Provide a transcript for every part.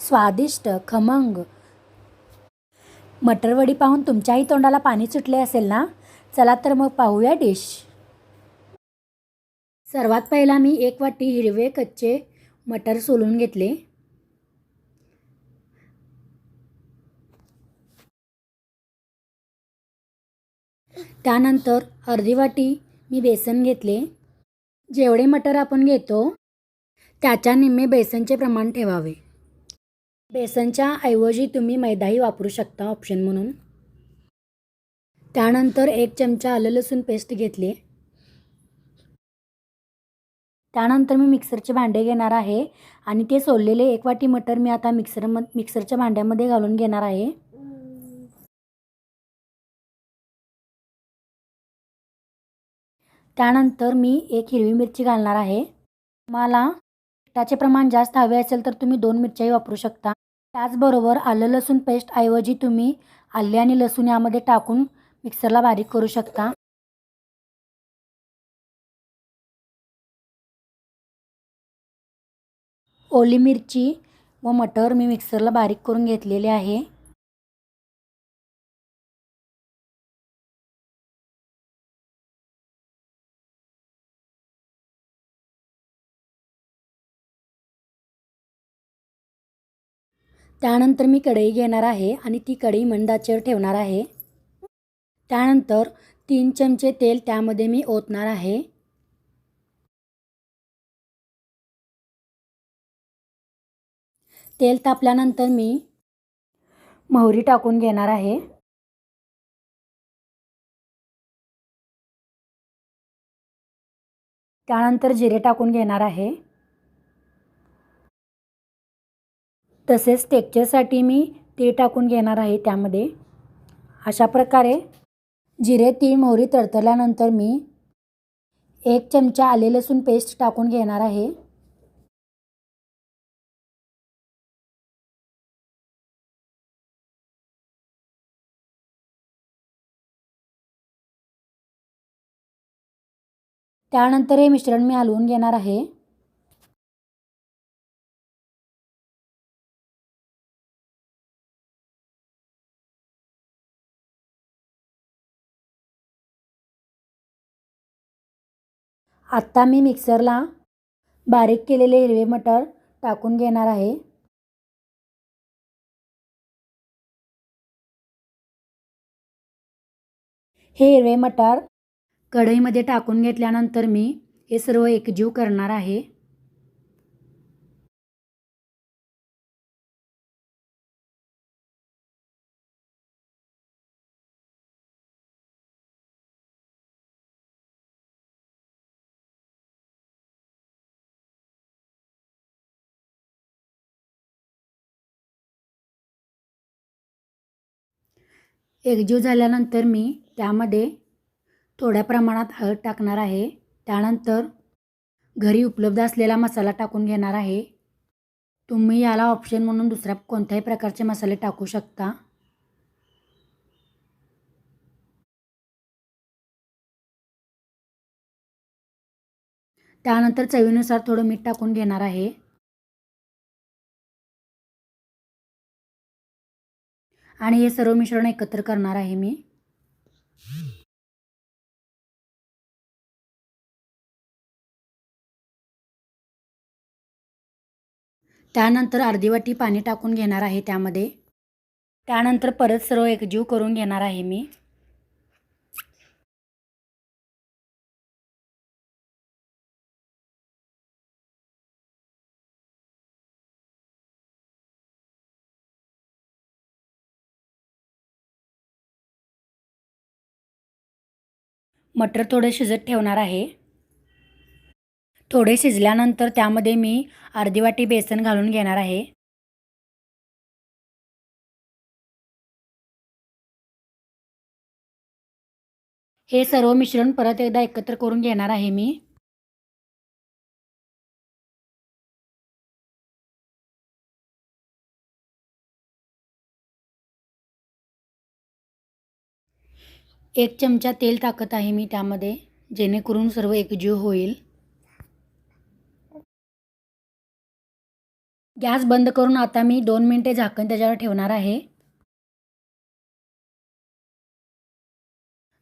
स्वादिष्ट खमंग. मटरवडी पाहून तुमच्याही तोंडाला पाणी सुटले असेल ना? चला तर मग पाहूया डिश. सर्वात पहिला मी एक वाटी हिरवे कच्चे मटर सोलून घेतले. त्यानंतर अर्धी वाटी मी बेसन घेतले. जेवढे मटर आपण घेतो त्याच्या निम्मे बेसनचे प्रमाण ठेवावे. बेसनच्या ऐवजी तुम्ही मैदाही वापरू शकता ऑप्शन म्हणून. त्यानंतर एक चमचा आलं लसूण पेस्ट घेतली. त्यानंतर मी मिक्सरचे भांडे घेणार आहे आणि ते सोललेले एक वाटी मटर मी आता मिक्सर म मिक्सरच्या भांड्यामध्ये घालून घेणार आहे. त्यानंतर मी एक हिरवी मिरची घालणार आहे. मला तिखटाचे प्रमाण जास्त हवे असेल तर तुम्ही दोन मिरच्याही वापरू शकता. त्याचबरोबर आलं लसूण पेस्टऐवजी तुम्ही आले आणि लसूण यामध्ये टाकून मिक्सरला बारीक करू शकता. ओली मिरची व मटर मी मिक्सरला बारीक करून घेतलेले आहे. त्यानंतर मी कढई घेणार आहे आणि ती कढई मंदाचेवर ठेवणार आहे. त्यानंतर तीन चमचे तेल त्यामध्ये मी ओतणार आहे. तेल तापल्यानंतर मी मोहरी टाकून घेणार आहे. त्यानंतर जिरे टाकून घेणार आहे. तसेच टेक्चरसाठी मी तीळ टाकून घेणार आहे त्यामध्ये. अशा प्रकारे जिरे तीळ मोहरी तडतरल्यानंतर मी एक चमचा आले लसूण पेस्ट टाकून घेणार आहे. त्यानंतर हे मिश्रण मी हलवून घेणार आहे. आत्ता मी मिक्सरला बारीक केलेले हिरवे मटर टाकून घेणार आहे. हे हिरवे मटार कढईमध्ये टाकून घेतल्यानंतर मी हे सर्व एकजीव करणार आहे. एकजीव झाल्यानंतर मी त्यामध्ये थोड्या प्रमाणात हळद टाकणार आहे. त्यानंतर घरी उपलब्ध असलेला मसाला टाकून घेणार आहे. तुम्ही याला ऑप्शन म्हणून दुसऱ्या कोणत्याही प्रकारचे मसाले टाकू शकता. त्यानंतर चवीनुसार थोडं मीठ टाकून घेणार आहे. आणि हे सर्व मिश्रण एकत्र करणार आहे मी. त्यानंतर अर्धी वाटी पाणी टाकून घेणार आहे त्यामध्ये. त्यानंतर परत सर्व एकजीव करून घेणार आहे मी. मटर थोडं शिजत ठेवणार आहे. थोडे शिजल्यानंतर त्यामध्ये मी अर्धी वाटी बेसन घालून घेणार आहे. हे सर्व मिश्रण परत एकदा एकत्र करून घेणार आहे मी. एक चमचा तेल टाकत आहे मी त्यामध्ये जेणेकरून सर्व एकजीव होईल. गॅस बंद करून आता मी दोन मिनटे झाकण त्याच्यावर ठेवणार आहे.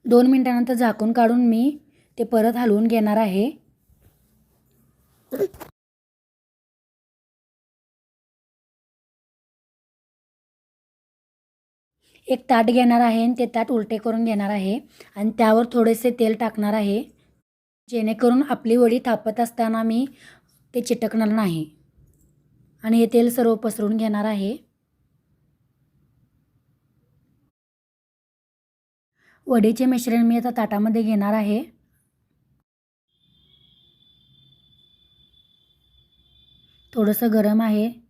दोन मिनटानंतर झाकून काढून मी ते परत हलवून घेणार आहे. एक ताट घेणार आहे आणि ते ताट उलटे करून घेणार आहे. आणि त्यावर थोडेसे तेल टाकणार आहे. जेणेकरून आपली वडी थापत असताना मी ते चिटकणार नाही. आणि हे तेल सर्व पसरून घेणार आहे. वडीचे मिश्रण मी आता ताटामध्ये घेणार आहे. थोडंसं गरम आहे.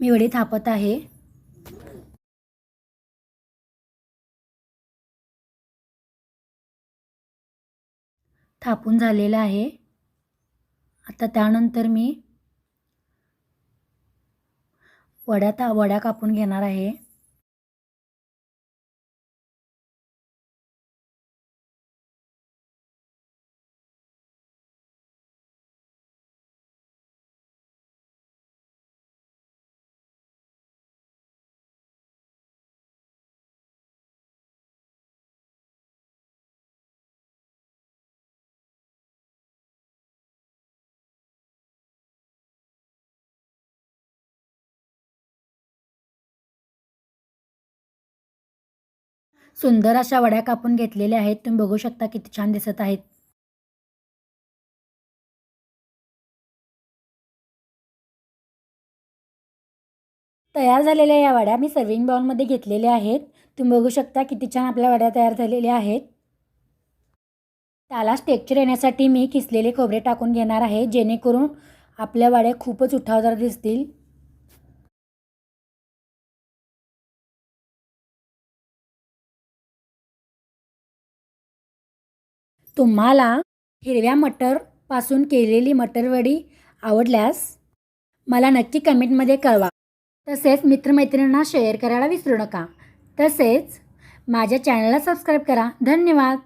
मी वडी थापत आहे. थापून झालेलं आहे. आता त्यानंतर मी वड्या ता वड्या कापून घेणार आहे. सुंदर अशा वड्या कापून घेतलेल्या आहेत. तुम्ही बघू शकता किती छान दिसत आहेत. तयार झालेल्या या वड्या मी सर्विंग बाउलमध्ये घेतलेल्या आहेत. तुम्ही बघू शकता किती छान आपल्या वड्या तयार झालेल्या आहेत. त्याला टेक्चर येण्यासाठी मी किसलेले खोबरे टाकून घेणार आहे. जेणेकरून आपल्या वड्या खूपच उठावदार दिसतील. तुम्हाला हिरव्या मटरपासून केलेली मटरवडी आवडल्यास मला नक्की कमेंटमध्ये कळवा. तसेच मित्रमैत्रिणींना शेअर करायला विसरू नका. तसेच माझ्या चॅनलला सबस्क्राईब करा. धन्यवाद!